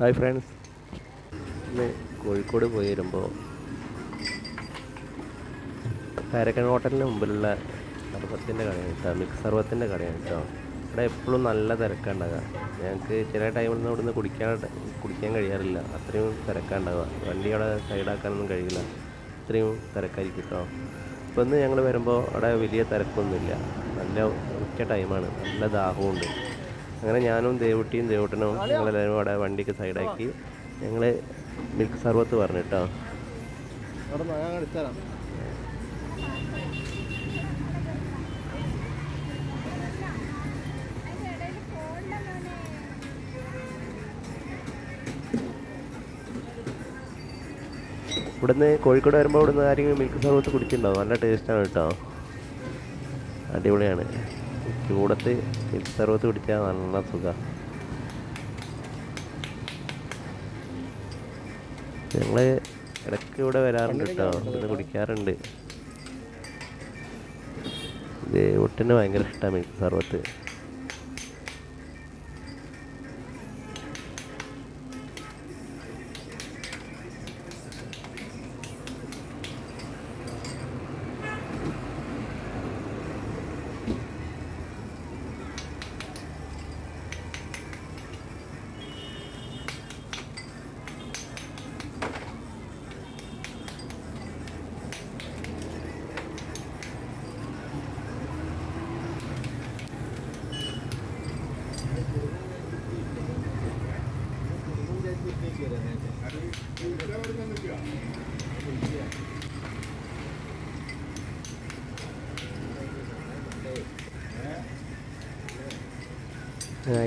Hi friends ഇന്ന് കോഴിക്കോട് പോയി വരുമ്പോൾ പാരക്കൻ ഹോട്ടലിന് മുമ്പിലുള്ള സർവത്തിന്റെ കടയാണ് കേട്ടോ മിക്സ് സർവത്തിന്റെ കടയാണ് കേട്ടോ. ഇവിടെ എപ്പോഴും നല്ല തിരക്കുണ്ടാകുക ഞങ്ങൾക്ക് ചില ടൈമിൽ നിന്ന് ഇവിടുന്ന് കുടിക്കാൻ കുടിക്കാൻ കഴിയാറില്ല. അത്രയും തിരക്കുണ്ടാവുക വണ്ടി അവിടെ സൈഡാക്കാനൊന്നും കഴിയില്ല. അത്രയും തിരക്കായിരിക്കും കേട്ടോ. ഇപ്പം ഇന്ന് ഞങ്ങൾ വരുമ്പോൾ അവിടെ വലിയ തിരക്കൊന്നുമില്ല. നല്ല ഉച്ച ടൈമാണ് നല്ല ദാഹമുണ്ട് അങ്ങനെ ഞാനും ദേവുട്ടിയും ദേവുട്ടനും ഞങ്ങളെല്ലാവരും അവിടെ വണ്ടിക്ക് സൈഡാക്കി ഞങ്ങൾ മിൽക്ക് സർബത്ത് പറഞ്ഞു കേട്ടോ. ഇവിടുന്ന് കോഴിക്കോട് വരുമ്പോൾ ഇവിടുന്ന് ആരെങ്കിലും മിൽക്ക് സർബത്ത് കുടിച്ചിട്ടുണ്ടാവും നല്ല ടേസ്റ്റാണ് കേട്ടോ. അടിപൊളിയാണ്. ചൂടത്ത് മിൽക്ക് പിടിച്ചാൽ നല്ല സുഖമാണ് ഞങ്ങൾ ഇടയ്ക്ക് ഇവിടെ വരാറുണ്ട് കേട്ടോ. ഇവിടുന്ന് കുടിക്കാറുണ്ട്. ഇത് ഒട്ടിന് ഭയങ്കര ഇഷ്ടമാണ് മിൽക്ക്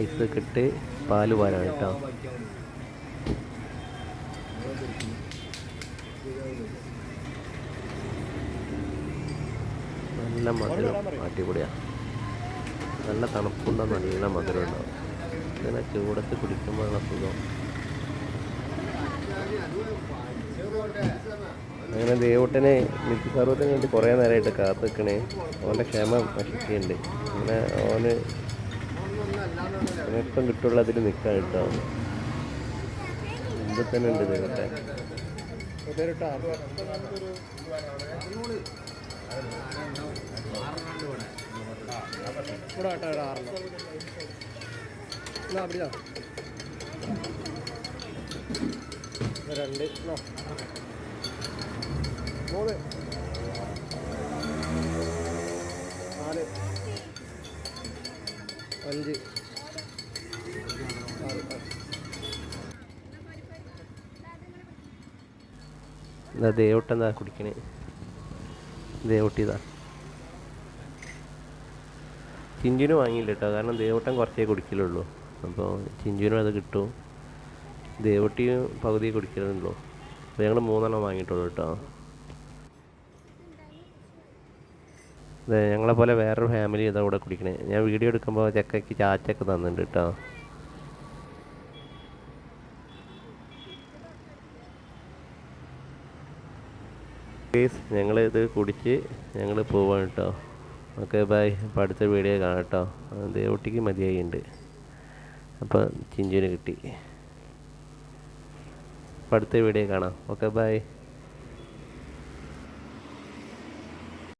ഐസൊക്കെ ഇട്ട് പാൽ പാലാണ് കേട്ടോ. നല്ല മധുരം അടിപൊളിയാണ് നല്ല തണുപ്പുണ്ട നല്ല മധുരം ഉണ്ടാവും. ഇങ്ങനെ ചൂടത്ത് കുടിക്കുമ്പോഴുള്ള സുഖം. അങ്ങനെ ദേവട്ടനെ മിൽക്ക് സർവത്തിന് വേണ്ടി കുറേ നേരമായിട്ട് കാത്തു നിൽക്കണേ അവൻ്റെ ക്ഷമ നശിക്കുന്നുണ്ട് അങ്ങനെ അവന് ഇപ്പം കിട്ടുള്ള അതിൽ നിൽക്കാൻ കേട്ടോ എന്ത് തന്നെ ഉണ്ട് ദേവട്ടെ പേരിട്ടാ ഇവിടെ ആട്ടോ ഇവിടെ ആറെണ്ണം എന്നാ அப்படியா ഇത് രണ്ട്. മൂന്ന്. നാല്. അഞ്ച്. ആറ്. എന്താ കുടിക്കണേ. ദേവട്ടിതാ ചിഞ്ചിനു വാങ്ങിയില്ല കേട്ടോ. കാരണം ദേവട്ടം കുറച്ചേ കുടിക്കലുള്ളൂ. അപ്പോൾ ചിഞ്ചിനും അത് കിട്ടും. ദേവട്ടിയും പകുതി കുടിക്കുന്നുണ്ടോ അപ്പോൾ ഞങ്ങൾ മൂന്നെണ്ണം വാങ്ങിയിട്ടുള്ളൂ കേട്ടോ. അതെ ഞങ്ങളെ പോലെ വേറൊരു ഫാമിലി ഇതാ ഇവിടെ കുടിക്കണേ. ഞാൻ വീഡിയോ എടുക്കുമ്പോൾ ചക്കയ്ക്ക് ചാച്ചൊക്കെ തന്നിട്ടുണ്ട് കേട്ടോ. പ്ലീസ് ഞങ്ങൾ ഇത് കുടിച്ച് ഞങ്ങൾ പോവാണ് കേട്ടോ. ഓക്കെ ബൈ അപ്പോൾ അടുത്ത വീഡിയോ കാണാം കേട്ടോ. ദേവട്ടിക്ക് മതിയായിട്ടുണ്ട് അപ്പോൾ ചിഞ്ചുവിന് കിട്ടി. അടുത്ത വീഡിയോ കാണാം. Okay bye